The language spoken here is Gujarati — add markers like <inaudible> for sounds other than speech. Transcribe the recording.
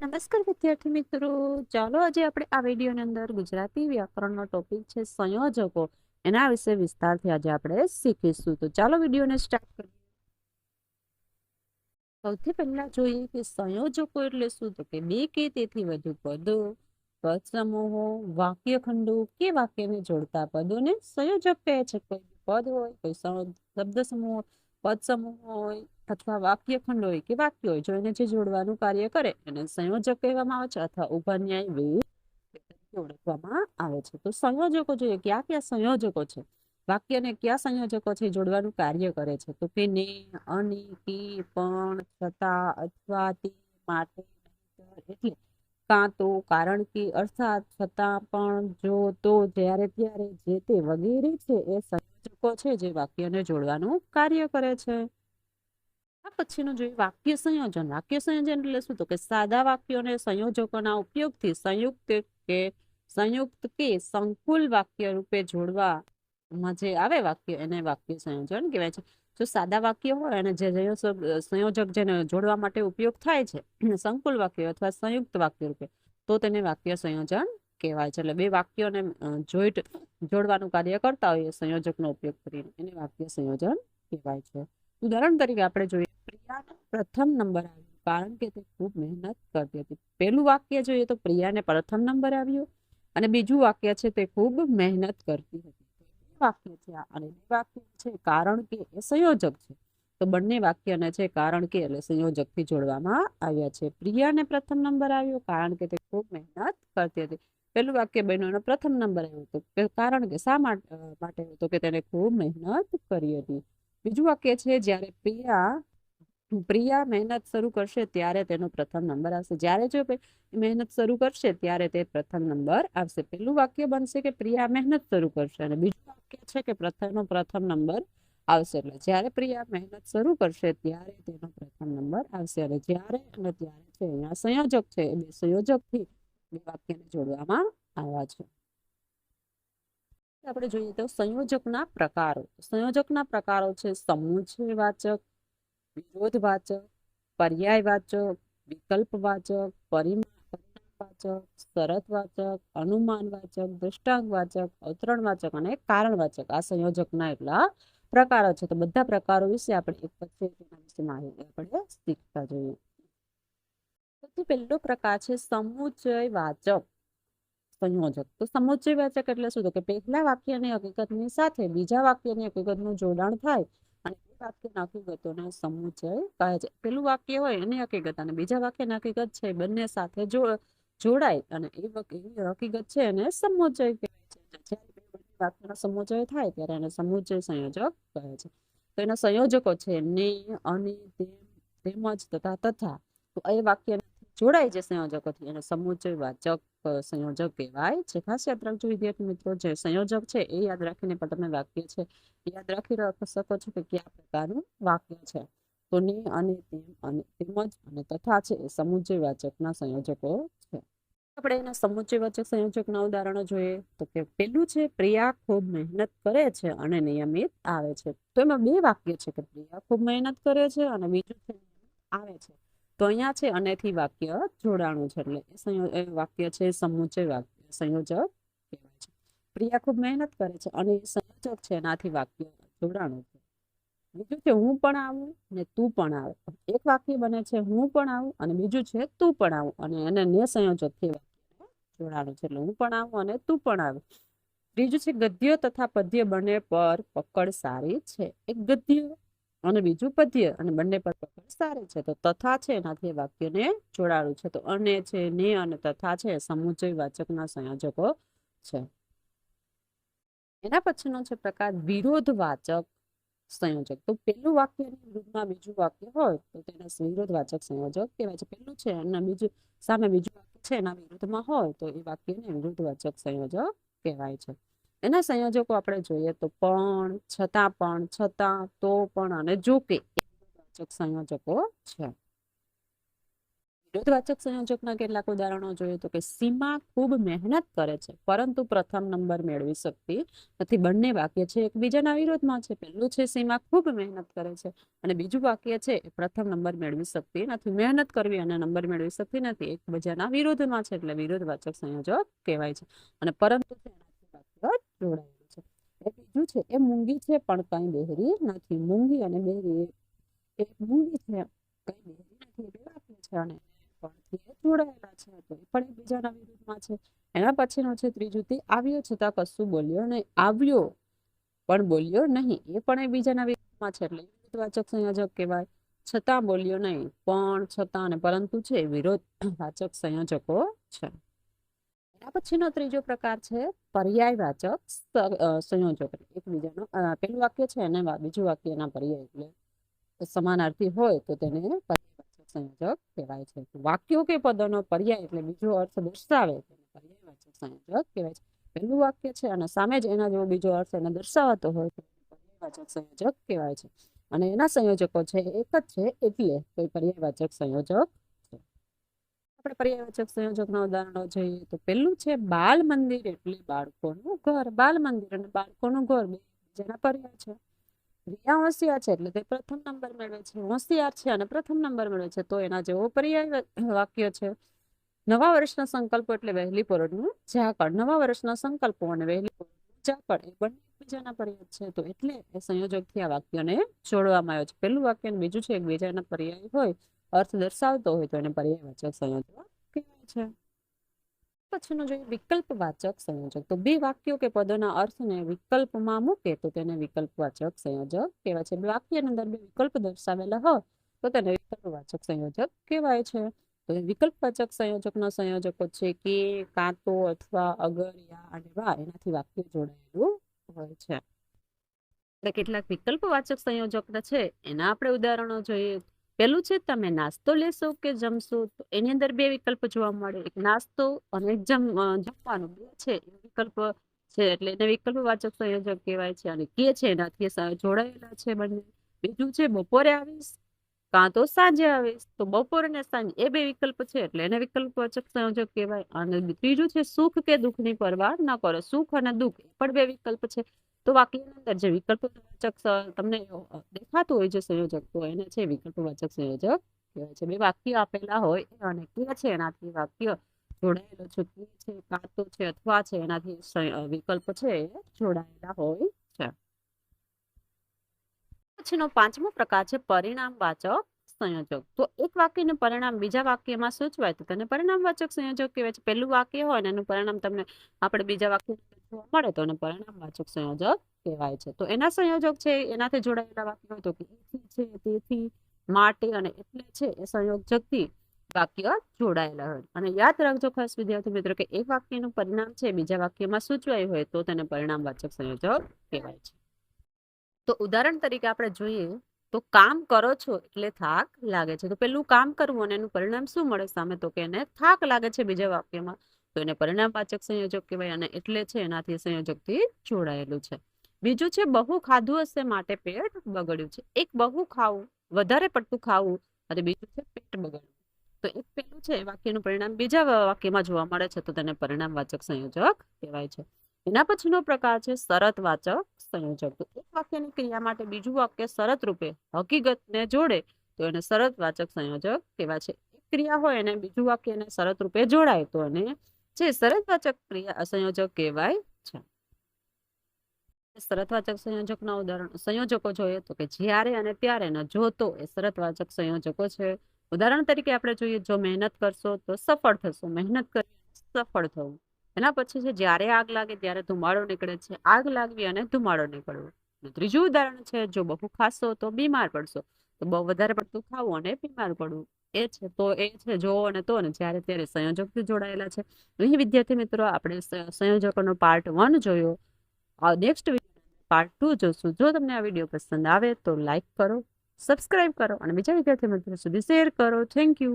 નમસ્કાર, વિદ્યાર્થી મિત્રો. ચાલો આજે આપણે આ વિડીયોની અંદર ગુજરાતી વ્યાકરણનો ટોપિક છે સંયોજકો. એના વિશે વિસ્તારથી આજે આપણે શીખીશું. તો ચાલો વિડીયોને સ્ટાર્ટ કરીએ. સૌથી પહેલા જોઈએ કે સંયોજકો એટલે શું? તો કે બે કે તેથી વધુ પદો, પદ સમૂહો વાક્ય ખંડો કે વાક્યને જોડતા પદોને સંયોજક કહે છે. કોઈ પદ હોય, કોઈ શબ્દ સમૂહ પદ સમૂહ હોય અથવા વાક્ય ખંડ હોય કે વાક્ય હોય, જો એને જે જોડવાનું કાર્ય કરે, એને સંયોજક કહેવામાં આવે છે અથવા ઉપન્યાય વેદ ઓળખવામાં આવે છે. તો સંયોજકો જોઈએ, ક્યાં ક્યાં સંયોજકો છે? વાક્યને કયા સંયોજકો છે? જોડવાનું કાર્ય કરે છે. તો કે ને, અને કે પણ, છતાં, અથવા, તે, માટે એટલે કાં તો કારણ કે, અર્થાત છતાં, પણ, જો, તો, જ્યારે, ત્યારે જે તે વગેરે છે એ સંયોજકો છે જે વાક્યને જોડવાનું કાર્ય કરે છે. આ પછીનું જોઈએ વાક્ય સંયોજન વાક્ય સંયોજન એટલે શું? તો કે સાદા વાક્યોને સંયોજકોના ઉપયોગથી સંયુક્ત કે સંયુક્ત કે સંકુલ વાક્ય રૂપે જોડવામાં જે આવે વાક્ય, એને વાક્ય સંયોજન કહેવાય છે. જો સાદા વાક્ય હોય અને જે સંયોજક જેને જોડવા માટે ઉપયોગ થાય છે, <clears throat> સંકુલ વાક્ય અથવા સંયુક્ત વાક્ય રૂપે, તો તેને વાક્ય સંયોજન કહેવાય છે. એટલે બે વાક્યોને જોઈટ, જોડવાનું કાર્ય કરતા હોય એ સંયોજકનો ઉપયોગ કરીને એને વાક્ય સંયોજન કહેવાય છે. ઉદાહરણ તરીકે આપણે જોઈએ પ્રિયાને પ્રથમ નંબર આવ્યો, કારણ કે તે ખૂબ મહેનત કરતી હતી. પહેલું વાક્ય જોઈએ તો પ્રિયાને પ્રથમ નંબર આવ્યો અને બીજું વાક્ય છે તે ખૂબ મહેનત કરતી હતી. વાક્ય છે અને બે વાક્ય છે કારણ કે એ સંયોજક છે. તો બંને વાક્યને છે કારણ કે એટલે સંયોજકથી જોડવામાં આવ્યા છે. પ્રિયાને પ્રથમ નંબર આવ્યો કારણ કે તે ખૂબ મહેનત કરતી હતી. પહેલું વાક્ય બહેનોનો પ્રથમ નંબર આવ્યો હતો કારણ કે શા માટે હતો કે તેને ખૂબ મહેનત કરી હતી. બીજું વાક્ય છે જ્યારે પ્રિયા પ્રિયા મહેનત શરૂ કરશે ત્યારે તેનો પ્રથમ નંબર આવશે. જ્યારે જો મહેનત શરૂ કરશે ત્યારે તે પ્રથમ નંબર આવશે. પહેલું વાક્ય બનશે કે પ્રિયા મહેનત શરૂ કરશે અને બીજું વાક્ય છે કે પ્રથમનો પ્રથમ નંબર આવશે. એટલે જ્યારે પ્રિયા મહેનત શરૂ કરશે ત્યારે તેનો પ્રથમ નંબર આવશે. અને જ્યારે અને ત્યારે છે, અહીંયા સંયોજક છે, એ બે સંયોજકથી બે વાક્યને જોડવામાં આવ્યા છે. આપણે જોઈએ તો સંયોજકના પ્રકારો. સંયોજકના પ્રકારો છે સમુચયવાચક વિરોધવાચક પર્યાયવાચક વિકલ્પવાચક પરિણામવાચક શરતવાચક અનુમાનવાચક દૃષ્ટાંતવાચક અવતરણવાચક અને કારણવાચક આ સંયોજકના એટલા પ્રકારો છે. તો બધા પ્રકારો વિશે આપણે એક પછી માહિતી આપણે શીખતા જોઈએ. પહેલો પ્રકાર છે સમુચયવાચક સંયોજક. તો સમુચયવાચક એટલે શું? કે પહેલા વાક્યની હકીકતની સાથે બીજા વાક્યની હકીકતનું જોડાણ થાય વાક્યના હકીકતોને સમુચય કહે છે પેલું વાક્ય હોય એની હકીકત અને બીજા વાક્યની હકીકત છે, બંને સાથે જોડાય અને એ હકીકત છે એને સમુચય કહેવાય છે. વાક્યનો સમુચય થાય ત્યારે એને સમુચય સંયોજક કહે છે. તો એના સંયોજકો છે, ને, અને, તેમ, તેમજ, તથા તથા. તો એ વાક્ય જોડાય છે સંયોજકોથી. એને સમુચયવાચક વાચક સંયોજક કહેવાય છે. ખાસ રાખજો, વિદ્યાર્થી મિત્રો, જે સંયોજક છે એ યાદ રાખીને પણ તમે વાક્ય છે, યાદ રાખી શકો છો કે કયા પ્રકારનું વાક્ય છે. તો ને અને તેમ અને તેમજ અને તથા છે એ સમુચયવાચકના સંયોજકો છે. આપણે એના સમુચયવાચક સંયોજકના ઉદાહરણો જોઈએ તો કે પેલું છે, પ્રિયા ખૂબ મહેનત કરે છે અને નિયમિત આવે છે. તો એમાં બે વાક્ય છે કે પ્રિયા ખૂબ મહેનત કરે છે અને બીજું છે, આવે છે. તો અહીંયા છે અનેથી વાક્ય જોડાણું છે એટલે વાક્ય છે સમુચય વાક્ય, સંયોજક કહેવાય છે. પ્રિયા ખૂબ મહેનત કરે છે અને સંયોજક છે એનાથી વાક્ય જોડાણું છે. બીજું છે હું પણ આવું ને તું પણ આવે. એક વાક્ય બને છે હું પણ આવું અને બીજું છે તું પણ આવું અને એને ને સંયોજકથી વાક્ય જોડાણું છે એટલે હું પણ આવું અને તું પણ આવે. ત્રીજું છે ગદ્ય તથા પદ્ય બંને પર પકડ સારી છે. એક ગદ્ય અને બીજું પદ્ય, અને બંને પર પકડ છે. તો તથા છે એનાથી વાક્યને જોડાણું છે. તો અને છે ને અને તથા છે સમુચય વાચકના સંયોજકો છે. એના પછીનો છે પ્રકાર વિરોધવાચક સંયોજક. તો પેલું વાક્યની વિરુદ્ધમાં બીજું વાક્ય હોય, તો તેને વિરોધવાચક સંયોજક કહેવાય છે. પેલું છે અને બીજું, સામે બીજું વાક્ય છે એના વિરુદ્ધમાં હોય, તો એ વાક્યને વિરુદ્ધવાચક સંયોજક કહેવાય છે. એના સંયોજકો આપણે જોઈએ તો પણ, છતાં પણ, છતાં, તો પણ અને જો કે સંયોજકો છે. વિરોધવાચક સંયોજકના કેટલાક ઉદાહરણો જોઈએ તો કે સીમા ખૂબ મહેનત કરે છે, પરંતુ પ્રથમ નંબર મેળવી શકતી નથી. બંને વાક્ય છે, એકબીજાના વિરોધમાં છે. પહેલું છે, સીમા ખૂબ મહેનત કરે છે અને બીજું વાક્ય છે પ્રથમ નંબર મેળવી શકતી નથી. મહેનત કરવી અને નંબર મેળવી શકતી નથી, એકબીજાના વિરોધમાં છે એટલે વિરોધવાચક સંયોજક કહેવાય છે. અને પરંતુ જોડાયેલું છે. એ બીજું છે, એ મૂંગી છે પણ કંઈ બહેરી નથી. મૂંગી અને બહેરી એ મૂંગી છે, કંઈ બહેરી નથી, એ બે છે અને જોડાયેલા છે. તો એ પણ એકબીજાના વિરુદ્ધમાં છે. એના પછીનો છે, ત્રીજું, તે આવ્યો છતાં કશું બોલ્યો નહીં. આવ્યો, પણ બોલ્યો નહીં. એ પણ એકબીજાના વિરુદ્ધમાં છે, એટલે વિરુદ્ધવાચક સંયોજક કહેવાય. છતાં બોલ્યો નહીં, પણ છતાં અને પરંતુ છે વિરોધ વિરોધવાચક સંયોજકો છે. પછીનો ત્રીજો પ્રકાર છે પર્યાયવાચક સંયોજક. એકબીજાનો પેલું વાક્ય છે અને બીજું વાક્ય પર્યાય એટલે સમાનાર્થી હોય તો તેને પર્યાયવાચક સંયોજક કહેવાય છે. વાક્યો કે પદોનો પર્યાય એટલે બીજો અર્થ દર્શાવે તેને પર્યાયવાચક સંયોજક કહેવાય છે. પહેલું વાક્ય છે અને સામે જ એના જેવો બીજો અર્થ એને દર્શાવતો હોય તો પર્યાયવાચક સંયોજક કહેવાય છે. અને એના સંયોજકો છે એક જ છે એટલે કોઈ પર્યાયવાચક સંયોજક આપણે પર્યાયવાચક સંયોજકના ઉદાહરણો જોઈએ તો પહેલું છે બાલ મંદિર એટલે બાળકોનું ઘર. બાલ મંદિર અને બાળકોનું ઘર જેના પર્યાય છે. રિયા હોશિયાર છે એટલે તે પ્રથમ નંબર મેળવે છે. હોશિયાર છે અને પ્રથમ નંબર મેળવે છે. તો એના જેવો પર્યાય વાક્ય છે. નવા વર્ષના સંકલ્પો એટલે વહેલી પરોઢનું ઝાકળ. નવા વર્ષના સંકલ્પો અને વહેલી પરોઢનું ઝાકળ એ બંને એકબીજાના પર્યાય છે. તો એટલે એ સંયોજકથી આ વાક્યને જોડવામાં આવ્યો છે. પહેલું વાક્ય અને બીજું છે એકબીજાના પર્યાય હોય. અર્થ દર્શાવતો હોય તો એને પર્યાયવાચક સંયોજક કહેવાય છે. પછીનો જોઈએ વિકલ્પવાચક સંયોજક. તો બે વાક્યો કે પદોના અર્થને વિકલ્પમાં મૂકે તો તેને વિકલ્પવાચક સંયોજક કહેવાય છે. વાક્યની અંદર બે વિકલ્પ દર્શાવેલા હોય તો તેને વિકલ્પવાચક સંયોજક કહેવાય છે. તો વિકલ્પવાચક સંયોજકના સંયોજકો છે કે કાં તો અથવા અગર, યા અને વા એનાથી વાક્ય જોડાયેલું હોય છે. એટલે કેટલાક વિકલ્પવાચક સંયોજક છે. એના આપણે ઉદાહરણો જોઈએ. પેલું છે, તમે નાસ્તો લેશો કે જમશો? તો એની અંદર બે વિકલ્પ જોવા મળે. એક નાસ્તો અને જમ જમવાનું. છે વિકલ્પ છે, એટલે એને વિકલ્પવાચક સંયોજક કહેવાય છે અને કે છે, એનાથી જોડાયેલા છે બંને. બીજું છે, બપોરે આવીશ કાં તો સાંજે આવીશ? તો બપોર અને સાંજ એ બે વિકલ્પ છે, એટલે એને વિકલ્પ વાચક સંયોજક કહેવાય. અને ત્રીજું છે, સુખ કે દુઃખની પરવા ન કરો. સુખ અને દુઃખ પણ બે વિકલ્પ છે. તો વાક્યની અંદર જે વિકલ્પવાચક તમને દેખાતું હોય જે સંયોજક, તો એને છે વિકલ્પવાચક સંયોજક કહેવાય છે. બે વાક્ય આપેલા હોય અને કે છે એનાથી વાક્ય જોડાયેલો છે. કે છે, કાં છે અથવા છે એનાથી વિકલ્પ છે જોડાયેલા હોય છે. પછીનો પાંચમો પ્રકાર છે પરિણામવાચક સંયોજક. તો એક વાક્યનું પરિણામ બીજા વાક્યમાં સૂચવાય તો તેને પરિણામવાચક સંયોજક કહેવાય છે. પહેલું વાક્ય હોય ને એનું પરિણામ તમને આપણે બીજા વાક્ય જોવા મળે તો એને પરિણામવાચક સંયોજક કહેવાય છે. તો એના સંયોજક છે, એનાથી જોડાયેલા વાક્ય હોય તો કે છે, તેથી, માટે અને એટલે છે, એ સંયોજકથી વાક્ય જોડાયેલા હોય. અને યાદ રાખજો ખાસ વિદ્યાર્થી મિત્રો કે એક વાક્યનું પરિણામ છે, બીજા વાક્યમાં સૂચવાયું હોય તો તેને પરિણામવાચક સંયોજક કહેવાય છે. તો ઉદાહરણ તરીકે આપણે જોઈએ, તો કામ કરો છો એટલે થાક લાગે છે. તો પેલું કામ કરવું અને એનું પરિણામ શું મળે સામે તો કે એને થાક લાગે છે બીજા વાક્યમાં. તો એને પરિણામવાચક સંયોજક કહેવાય અને એટલે છે એનાથી સંયોજકથી જોડાયેલું છે. બીજું છે, બહુ ખાધું હશે માટે પેટ બગડ્યું છે. એક બહુ ખાવું, વધારે પડતું ખાવું અને બીજું છે, પેટ બગડવું. તો એક પેલું છે વાક્યનું પરિણામ બીજા વાક્યમાં જોવા મળે છે, તો તેને પરિણામવાચક સંયોજક કહેવાય છે. એના પછીનો પ્રકાર છે, શરતવાચક સંયોજક. તો એક વાક્યની ક્રિયા માટે બીજું વાક્ય શરત રૂપે હકીકતને જોડે તો એને શરતવાચક સંયોજક કહેવાય છે. એક ક્રિયા હોય અને બીજું વાક્ય એને શરત રૂપે જોડાય તો એને જે શરતવાચક ક્રિયા સંયોજક કહેવાય છે. શરતવાચક સંયોજકના ઉદાહરણ, સંયોજકો જોઈએ તો કે જ્યારે અને ત્યારે ને જોતો એ શરતવાચક સંયોજકો છે. ઉદાહરણ તરીકે આપણે જોઈએ, જો મહેનત કરશો તો સફળ થશો. મહેનત કરી સફળ થવું. એના પછી છે, જ્યારે આગ લાગે ત્યારે ધુમાડો નીકળે છે. આગ લાગવી અને ધુમાડો નીકળવો. ત્રીજું ઉદાહરણ છે, જો બહુ ખાશો તો બીમાર પડશો. તો બહુ વધારે પડતું ખાવું અને બીમાર પડવું. એ છે, તો એ છે જો અને તો ને જ્યારે ત્યારે સંયોજકથી જોડાયેલા છે. અહીં વિદ્યાર્થી મિત્રો, આપણે સંયોજકોનો પાર્ટ વન જોયો. નેક્સ્ટ પાર્ટ ટુ જોશું. જો તમને આ વીડિયો પસંદ આવે તો લાઈક કરો સબસ્ક્રાઇબ કરો અને બીજા વિદ્યાર્થી મિત્રો સુધી શેર કરો. Thank you